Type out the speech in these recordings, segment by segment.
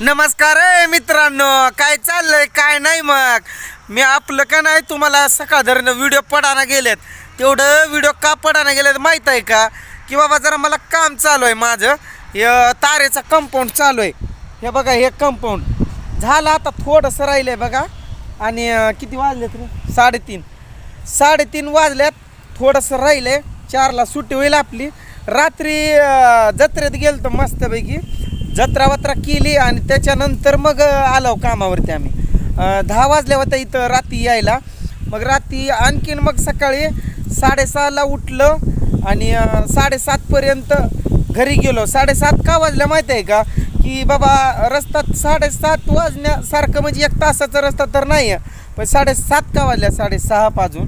नमस्कार आहे मित्रांनो काय चाललंय काय नाही मग? मी आपलं का नाही तुम्हाला सकाळ धरण व्हिडिओ पडाना गेलेत. तेवढं व्हिडिओ का पडाना गेलेत माहीत आहे का? की बाबा जरा मला काम चालू आहे माझं. हे तारेचा कंपाऊंड चालू आहे. हे बघा हे कंपाऊंड झालं आता थोडंसं राहिलं आहे बघा. आणि किती वाजलेत रे? साडेतीन. साडेतीन वाजल्यात थोडंसं राहिलं आहे चारला सुट्टी होईल आपली. रात्री जत्रेत गेलं तर मस्तपैकी. जत्रा वत्रा केली आणि त्याच्यानंतर मग आलो कामावरती आम्ही. दहा वाजल्या होत्या इथं रात्री यायला. मग रात्री आणखीन मग सकाळी साडेसहाला उठलं आणि साडेसातपर्यंत घरी गेलो. साडेसात का वाजल्या माहीत आहे का? की बाबा रस्ता साडेसात वाजण्यासारखं म्हणजे एक तासाचा रस्ता तर नाही आहे पण साडेसात का वाजल्या साडेसहा पाजून.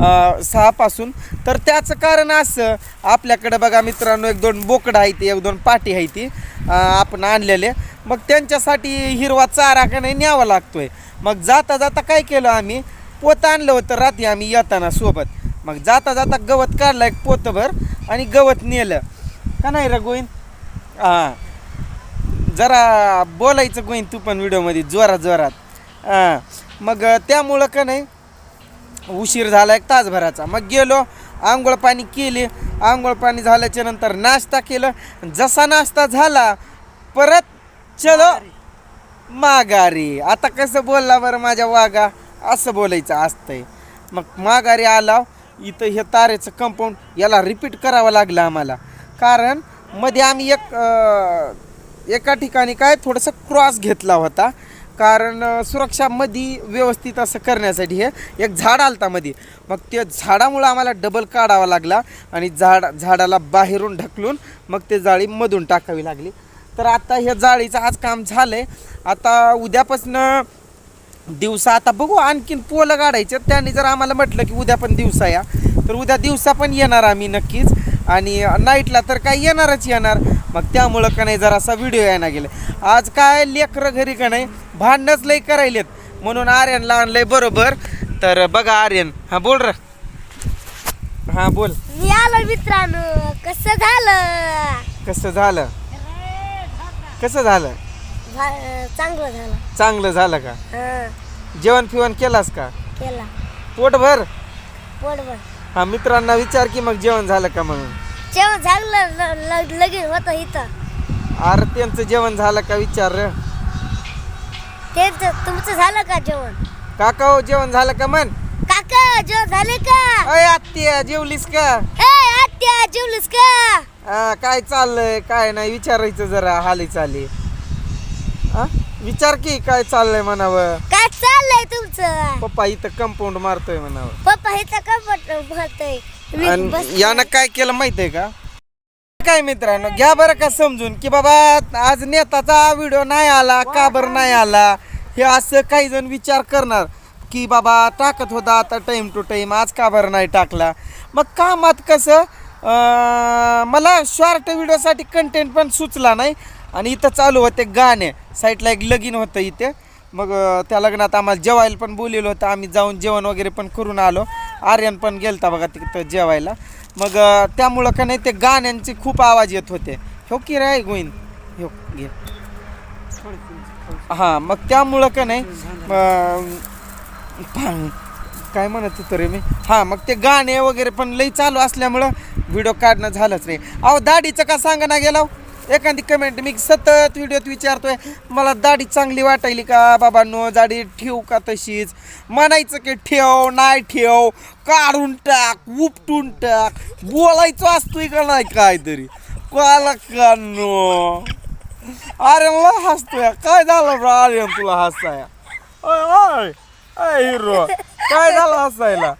सहापासून तर त्याचं कारण असं आपल्याकडं बघा मित्रांनो एक दोन बोकडं आहे ती एक दोन पाटी आहे ती आपण आणलेले. मग त्यांच्यासाठी हिरवा चारा का नाही न्यावा लागतोय. मग जाता जाता काय केलं आम्ही? पोत आणलं होतं रात्री आम्ही येताना सोबत. मग जाता जाता गवत काढलं एक पोतभर आणि गवत नेलं. का नाही र गोविंद? हां. जरा बोलायचं गोईन तू पण व्हिडिओमध्ये जोरात जोरात. हां. मग त्यामुळं का नाही उशीर झाला एक तासभराचा. मग गेलो आंघोळ पाणी केली. आंघोळ पाणी झाल्याच्यानंतर नाश्ता केलं. जसा नाश्ता झाला परत चलो माघारी. आता कसं बोलला बरं माझ्या वागा असं बोलायचं असतंय. मग माघारी आला इथं हे तारेचं कंपाऊंड याला रिपीट करावं लागलं आम्हाला. कारण मध्ये आम्ही एक एका ठिकाणी काय थोडंसं क्रॉस घेतला होता. कारण सुरक्षामध्ये व्यवस्थित असं करण्यासाठी हे एक झाड आलता मध्ये मग त्या झाडामुळं आम्हाला डबल काढावा लागला आणि झाड झाडाला बाहेरून ढकलून मग ते जाळी मधून टाकावी लागली. तर आता हे जाळीचं आज काम झालंय. आता उद्यापासनं दिवसा आता बघू आणखीन पोलं काढायचे. त्यांनी जर आम्हाला म्हटलं की उद्या पण दिवसा या तर उद्या दिवसा पण येणार आम्ही नक्कीच. आणि नाईटला तर काय येणारच येणार. मग त्यामुळं का नाही जरासा व्हिडिओ यायला गेला आज काय लेकरं घरी का नाही? भांडणच लय करायलेत. म्हणून आर्यनला आणलंय बरोबर. तर बघा आर्यन हा बोल र. हा बोल. मी आलो मित्रांनो. कसं झालं? कसं झालं? कसं झालं? चांगलं झालं. चांगलं झालं का? हं, जेवण फिवण केलास का? केला. पोटभर पोटभर हा मित्रांना विचार की मग जेवण झालं का म्हणून? जेवण झालं ल- ल- लगीन होतं इथं. अरे त्यांचं जेवण झालं का विचार रे? त्यांचं तुमचं झालं का जेवण? काका हो जेवण झालं का म्हण? काका जेवण झाले का? अय आत्या जेवलीस का? ए आत्या जेवलीस का? काय चाललंय? काय नाही विचारायचं जरा हाली चाली? विचार की काय चाललंय म्हणावं? काय चाललंय तुमचं? पप्पा इथं कंपाऊंड मारतोय म्हणावं. पप्पा इथं का बट- भरतोय मी आणि बस- यानं काय केलं माहितीये का? काय मित्रांनो? घ्या बरं का समजून की बाबा आज नेताचा व्हिडिओ नाही आला का बरं नाही आला? हे असं काही जण विचार करणार की बाबा टाकत होता आता टाईम टू टाईम आज का बरं नाही टाकला? मग कामात कसं मला शॉर्ट व्हिडिओसाठी कंटेंट पण सुचला नाही. आणि इथं चालू होते गाणे. साईडला एक लगीन होतं इथे. मग त्या लग्नात आम्हाला जेवायला पण बोललेलं होतं. आम्ही जाऊन जेवण वगैरे पण करून आलो. आर्यन पण गेलता बघा तिथं जेवायला. मग त्यामुळं का नाही ते गाण्यांचे खूप आवाज येत होते. हो की राय गोईन? हो घे. हां मग त्यामुळं का नाही काय म्हणत होतो रे मी? हां मग ते गाणे वगैरे पण लई चालू असल्यामुळं व्हिडिओ काढणं झालंच रे. अहो दाढीचं का सांगा ना गेला एखादी कमेंट मी सतत व्हिडिओत विचारतोय मला दाढी चांगली वाटायली का बाबांनो दाढी ठेवू का तशीच? म्हणायचं की ठेव नाही ठेव काढून टाक उपटून टाक. बोलायचं असतोय का नाही काहीतरी? काला कानो अरे मला हसतोय. काय झालं अरे आर्यन तुला हसाया हिरो. काय झालं हसायला?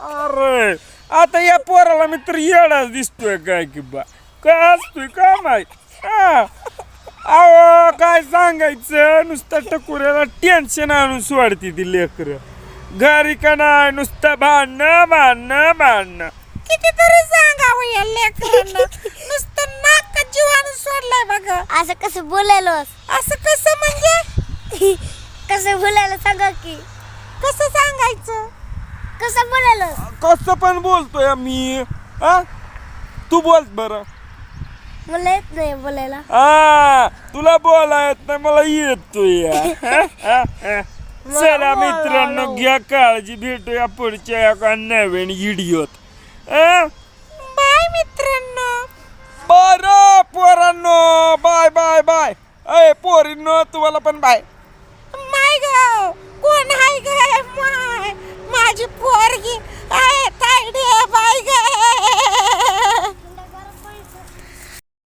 अरे आता या पोराला मी तर येडाच दिसतोय काय की बा? काय असतोय काय माहीत हा. अहो काय सांगायचं? नुसतं टकुऱ्याला टेन्शन आणून सोडती ती लेकर. घरी का नाही? नुसतं भांडणं भांडणं भांडणं. कितीतरी सांगावं या लेकरांना. नुसतं नाक जीवानं सोडलाय बघा. असं कसं बोलायलो असं कसं म्हणजे? कसं बोलायला सांगा की? कसं सांगायचं? कसं बोलायलो कसं पण बोलतोय मी. हा? तू बोल बरं. मला येत नाही बोलायला. हा तुला बोला येत नाही मला येतो या चला मित्रांनो घ्या काळजी भेटूया पुढच्या एका नवीन व्हिडिओत. बाय मित्रांनो. बर पोरांनो बाय बाय बाय. अय पोरींनो तुम्हाला पण बाय. माय ग कोण हाय ग माय? माझी पोरगी आहे तायडे बाय गाय